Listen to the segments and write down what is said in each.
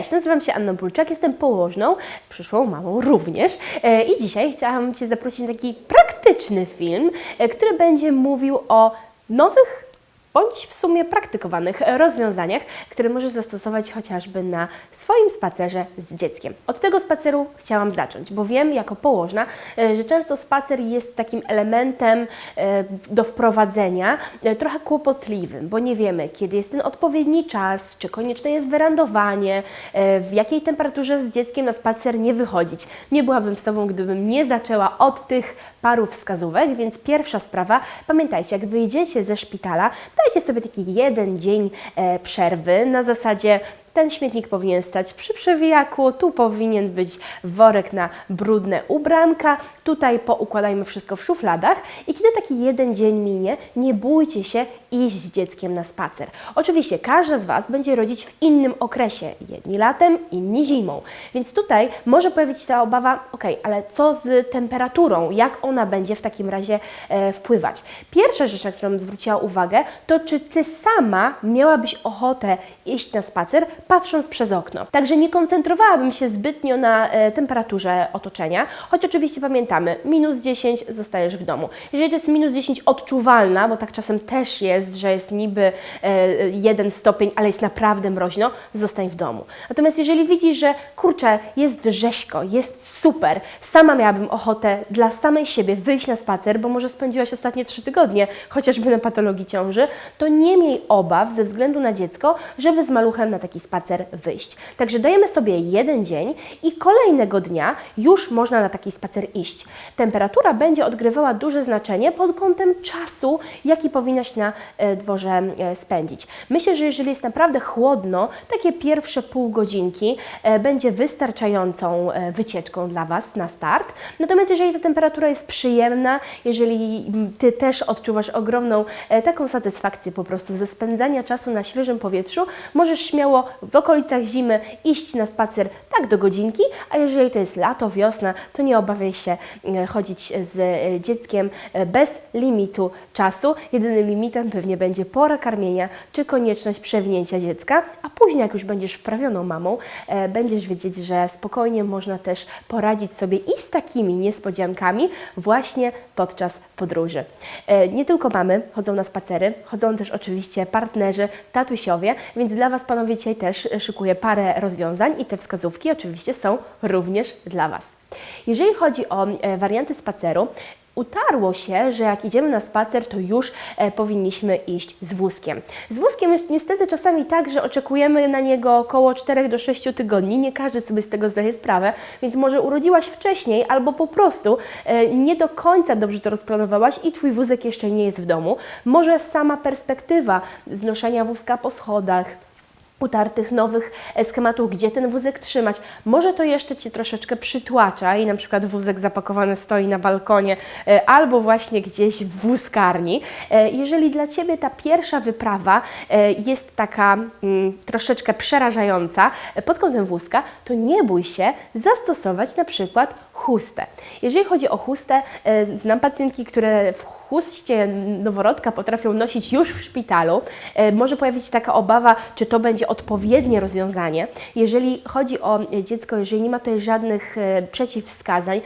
Cześć, nazywam się Anna Bulczak, jestem położną, przyszłą mamą również. E, i dzisiaj chciałam Cię zaprosić na taki praktyczny film, e, który będzie mówił o nowych bądź w sumie praktykowanych rozwiązaniach, które możesz zastosować chociażby na swoim spacerze z dzieckiem. Od tego spaceru chciałam zacząć, bo wiem jako położna, e, że często spacer jest takim elementem e, do wprowadzenia e, trochę kłopotliwym, bo nie wiemy, kiedy jest ten odpowiedni czas, czy konieczne jest wyrandowanie, w jakiej temperaturze z dzieckiem na spacer nie wychodzić. Nie byłabym z Tobą, gdybym nie zaczęła od tych paru wskazówek, więc pierwsza sprawa, pamiętajcie, jak wyjdziecie ze szpitala, dajcie sobie taki jeden dzień e, przerwy na zasadzie ten śmietnik powinien stać przy przewijaku, tu powinien być worek na brudne ubranka, tutaj poukładajmy wszystko w szufladach i kiedy taki jeden dzień minie, nie bójcie się iść z dzieckiem na spacer. Oczywiście każda z Was będzie rodzić w innym okresie, jedni latem, inni zimą, więc tutaj może pojawić się ta obawa, ok, ale co z temperaturą, jak ona będzie w takim razie e, wpływać. Pierwsza rzecz, na którą zwróciła uwagę, to czy Ty sama miałabyś ochotę iść na spacer, patrząc przez okno. Także nie koncentrowałabym się zbytnio na e, temperaturze otoczenia, choć oczywiście pamiętamy, minus 10 zostajesz w domu. Jeżeli to jest minus 10 odczuwalna, bo tak czasem też jest, że jest niby e, jeden stopień, ale jest naprawdę mroźno, zostań w domu. Natomiast jeżeli widzisz, że kurczę, jest rzeźko, jest super, sama miałabym ochotę dla samej siebie wyjść na spacer, bo może spędziłaś ostatnie trzy tygodnie chociażby na patologii ciąży, to nie miej obaw ze względu na dziecko, żeby z maluchem na taki spacer wyjść. Także dajemy sobie jeden dzień i kolejnego dnia już można na taki spacer iść. Temperatura będzie odgrywała duże znaczenie pod kątem czasu, jaki powinnaś na e, dworze e, spędzić. Myślę, że jeżeli jest naprawdę chłodno, takie pierwsze pół godzinki e, będzie wystarczającą wycieczką dla Was na start. Natomiast jeżeli ta temperatura jest przyjemna, jeżeli Ty też odczuwasz ogromną taką satysfakcję po prostu ze spędzania czasu na świeżym powietrzu, możesz śmiało w okolicach zimy iść na spacer tak do godzinki, a jeżeli to jest lato, wiosna, to nie obawiaj się e, chodzić z e, dzieckiem e, bez limitu czasu. Jedynym limitem pewnie będzie pora karmienia czy konieczność przewinięcia dziecka, a później jak już będziesz wprawioną mamą, będziesz wiedzieć, że spokojnie można też poradzić sobie i z takimi niespodziankami właśnie podczas podróży. Nie tylko mamy chodzą na spacery, chodzą też oczywiście partnerzy, tatusiowie, więc dla Was panowie dzisiaj też szykuję parę rozwiązań i te wskazówki oczywiście są również dla Was. Jeżeli chodzi o e, warianty spaceru, utarło się, że jak idziemy na spacer, to już e, powinniśmy iść z wózkiem. Z wózkiem jest niestety czasami tak, że oczekujemy na niego około 4 do 6 tygodni. Nie każdy sobie z tego zdaje sprawę, więc może urodziłaś wcześniej albo po prostu e, nie do końca dobrze to rozplanowałaś i Twój wózek jeszcze nie jest w domu. Może sama perspektywa znoszenia wózka po schodach, utartych nowych e, schematów, gdzie ten wózek trzymać. Może to jeszcze Cię troszeczkę przytłacza i na przykład wózek zapakowany stoi na balkonie e, albo właśnie gdzieś w wózkarni. E, Jeżeli dla Ciebie ta pierwsza wyprawa jest taka mm, troszeczkę przerażająca pod kątem wózka, to nie bój się zastosować na przykład chustę. Jeżeli chodzi o chustę, znam pacjentki, które w chustie noworodka potrafią nosić już w szpitalu. E, Może pojawić się taka obawa, czy to będzie odpowiednie rozwiązanie. Jeżeli chodzi o e, dziecko, jeżeli nie ma tutaj żadnych e, przeciwwskazań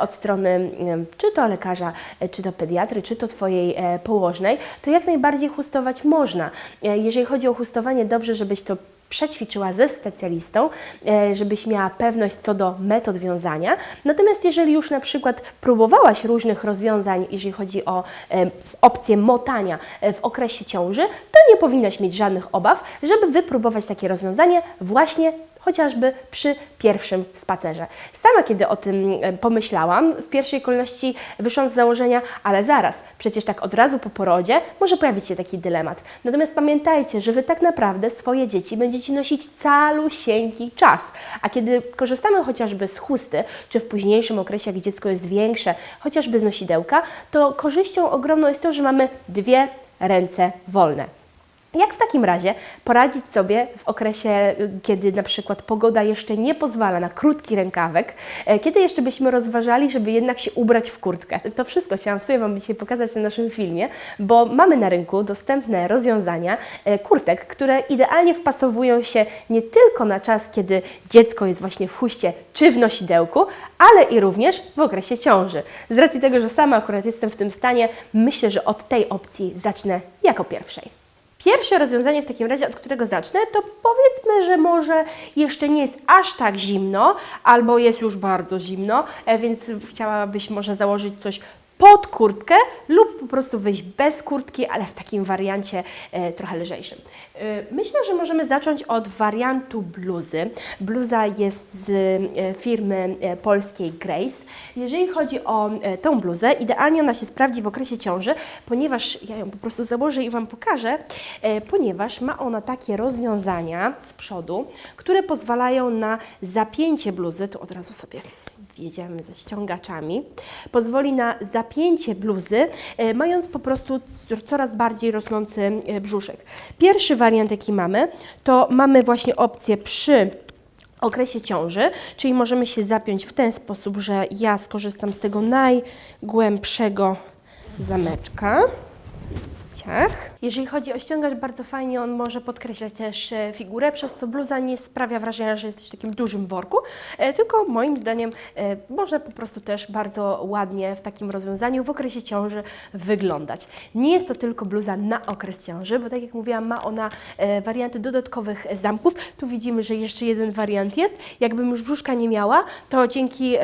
od strony czy to lekarza, czy to pediatry, czy to Twojej położnej, to jak najbardziej chustować można. Jeżeli chodzi o chustowanie, dobrze, żebyś to przećwiczyła ze specjalistą, e, żebyś miała pewność co do metod wiązania. Natomiast jeżeli już na przykład próbowałaś różnych rozwiązań, jeżeli chodzi o e, opcję motania e, w okresie ciąży, to nie powinnaś mieć żadnych obaw, żeby wypróbować takie rozwiązanie właśnie chociażby przy pierwszym spacerze. Sama kiedy o tym e, pomyślałam, w pierwszej kolejności wyszłam z założenia, ale zaraz, przecież tak od razu po porodzie może pojawić się taki dylemat. Natomiast pamiętajcie, że Wy tak naprawdę swoje dzieci będziecie nosić calusieńki czas. A kiedy korzystamy chociażby z chusty, czy w późniejszym okresie, jak dziecko jest większe, chociażby z nosidełka, to korzyścią ogromną jest to, że mamy dwie ręce wolne. Jak w takim razie poradzić sobie w okresie, y, kiedy na przykład pogoda jeszcze nie pozwala na krótki rękawek, e, kiedy jeszcze byśmy rozważali, żeby jednak się ubrać w kurtkę? To wszystko chciałam sobie Wam dzisiaj pokazać na naszym filmie, bo mamy na rynku dostępne rozwiązania e, kurtek, które idealnie wpasowują się nie tylko na czas, kiedy dziecko jest właśnie w chuście czy w nosidełku, ale i również w okresie ciąży. Z racji tego, że sama akurat jestem w tym stanie, myślę, że od tej opcji zacznę jako pierwszej. Pierwsze rozwiązanie w takim razie, od którego zacznę, to powiedzmy, że może jeszcze nie jest aż tak zimno, albo jest już bardzo zimno, e, więc chciałabyś może założyć coś pod kurtkę lub po prostu wyjść bez kurtki, ale w takim wariancie e, trochę lżejszym. E, myślę, że możemy zacząć od wariantu bluzy. Bluza jest z e, firmy e, polskiej Grace. Jeżeli chodzi o e, tą bluzę, idealnie ona się sprawdzi w okresie ciąży, ponieważ ja ją po prostu założę i Wam pokażę, e, ponieważ ma ona takie rozwiązania z przodu, które pozwalają na zapięcie bluzy, tu od razu sobie wjedziemy ze ściągaczami, pozwoli na zapięcie bluzy, e, mając po prostu coraz bardziej rosnący e, brzuszek. Pierwszy wariant, jaki mamy, to mamy właśnie opcję przy okresie ciąży, czyli możemy się zapiąć w ten sposób, że ja skorzystam z tego najgłębszego zameczka. Ciach. Jeżeli chodzi o ściągacz, bardzo fajnie on może podkreślać też e, figurę, przez co bluza nie sprawia wrażenia, że jesteś w takim dużym worku, e, tylko moim zdaniem e, może po prostu też bardzo ładnie w takim rozwiązaniu w okresie ciąży wyglądać. Nie jest to tylko bluza na okres ciąży, bo tak jak mówiłam, ma ona warianty dodatkowych zamków. Tu widzimy, że jeszcze jeden wariant jest. Jakbym już brzuszka nie miała, to dzięki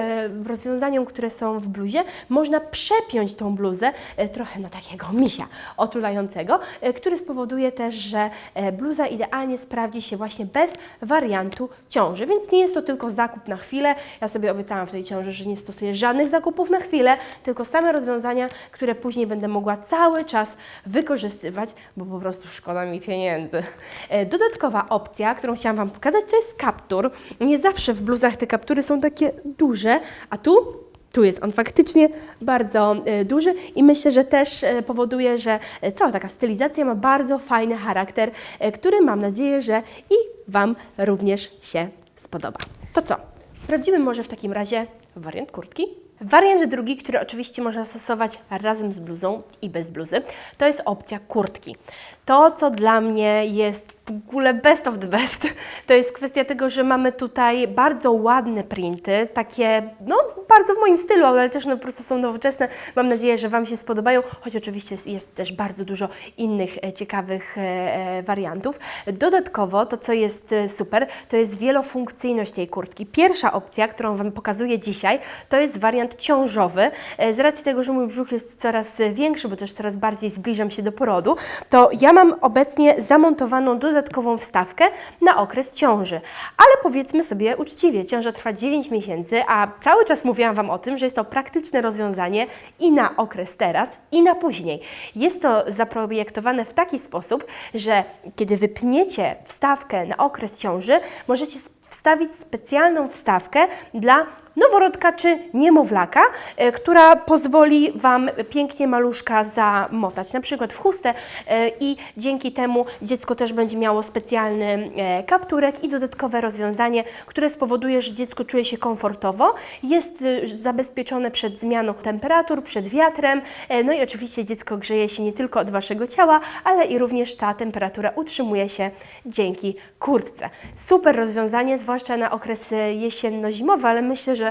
rozwiązaniom, które są w bluzie, można przepiąć tą bluzę trochę na takiego misia otulającego, który spowoduje też, że e, bluza idealnie sprawdzi się właśnie bez wariantu ciąży, więc nie jest to tylko zakup na chwilę. Ja sobie obiecałam w tej ciąży, że nie stosuję żadnych zakupów na chwilę, tylko same rozwiązania, które później będę mogła cały czas wykorzystywać, bo po prostu szkoda mi pieniędzy. E, Dodatkowa opcja, którą chciałam Wam pokazać, to jest kaptur. Nie zawsze w bluzach te kaptury są takie duże, a tu tu jest on faktycznie bardzo e, duży i myślę, że też e, powoduje, że e, cała taka stylizacja ma bardzo fajny charakter, który mam nadzieję, że i Wam również się spodoba. To co? Sprawdzimy może w takim razie wariant kurtki. Wariant drugi, który oczywiście można stosować razem z bluzą i bez bluzy, to jest opcja kurtki. To, co dla mnie jest w ogóle best of the best, to jest kwestia tego, że mamy tutaj bardzo ładne printy, takie, no, bardzo w moim stylu, ale też no, po prostu są nowoczesne. Mam nadzieję, że Wam się spodobają, choć oczywiście jest, też bardzo dużo innych e, ciekawych e, e, wariantów. Dodatkowo, to co jest super, to jest wielofunkcyjność tej kurtki. Pierwsza opcja, którą Wam pokazuję dzisiaj, to jest wariant ciążowy. Z racji tego, że mój brzuch jest coraz większy, bo też coraz bardziej zbliżam się do porodu, to ja mam obecnie zamontowaną dodatkową wstawkę na okres ciąży. Ale powiedzmy sobie uczciwie, ciąża trwa 9 miesięcy, a cały czas mówiłam Wam o tym, że jest to praktyczne rozwiązanie i na okres teraz, i na później. Jest to zaprojektowane w taki sposób, że kiedy wypniecie wstawkę na okres ciąży, możecie wstawić specjalną wstawkę dla noworodka czy niemowlaka, e, która pozwoli Wam pięknie maluszka zamotać, na przykład w chustę e, i dzięki temu dziecko też będzie miało specjalny e, kapturek i dodatkowe rozwiązanie, które spowoduje, że dziecko czuje się komfortowo, jest zabezpieczone przed zmianą temperatur, przed wiatrem, no i oczywiście dziecko grzeje się nie tylko od Waszego ciała, ale i również ta temperatura utrzymuje się dzięki kurtce. Super rozwiązanie, zwłaszcza na okres jesienno-zimowy, ale myślę, że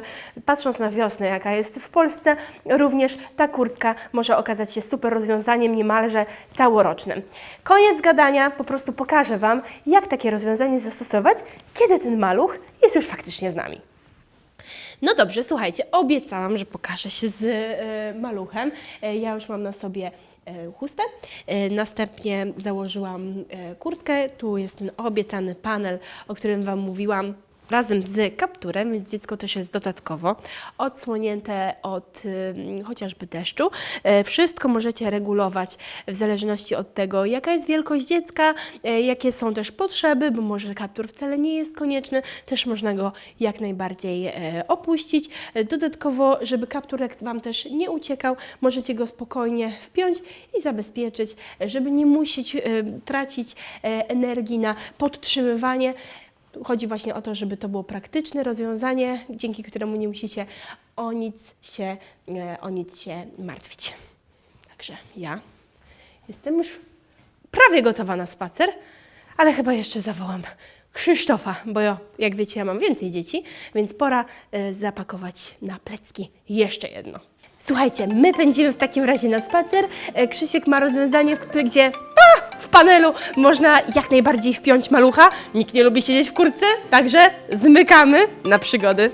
patrząc na wiosnę, jaka jest w Polsce, również ta kurtka może okazać się super rozwiązaniem niemalże całorocznym. Koniec gadania, po prostu pokażę Wam, jak takie rozwiązanie zastosować, kiedy ten maluch jest już faktycznie z nami. No dobrze, słuchajcie, obiecałam, że pokażę się z e, maluchem. E, ja już mam na sobie e, chustę. Następnie założyłam kurtkę. Tu jest ten obiecany panel, o którym Wam mówiłam. Razem z kapturem, więc dziecko też jest dodatkowo odsłonięte od chociażby deszczu. E, wszystko możecie regulować w zależności od tego, jaka jest wielkość dziecka, e, jakie są też potrzeby, bo może kaptur wcale nie jest konieczny, też można go jak najbardziej e, opuścić. Dodatkowo, żeby kapturek Wam też nie uciekał, możecie go spokojnie wpiąć i zabezpieczyć, żeby nie musieć tracić energii na podtrzymywanie. Chodzi właśnie o to, żeby to było praktyczne rozwiązanie, dzięki któremu nie musicie o nic się, e, o nic się martwić. Także ja jestem już prawie gotowa na spacer, ale chyba jeszcze zawołam Krzysztofa, bo ja, jak wiecie, ja mam więcej dzieci, więc pora e, zapakować na plecki jeszcze jedno. Słuchajcie, my pędzimy w takim razie na spacer. E, Krzysiek ma rozwiązanie, w którym, gdzie w panelu można jak najbardziej wpiąć malucha. Nikt nie lubi siedzieć w kurce, także zmykamy na przygody.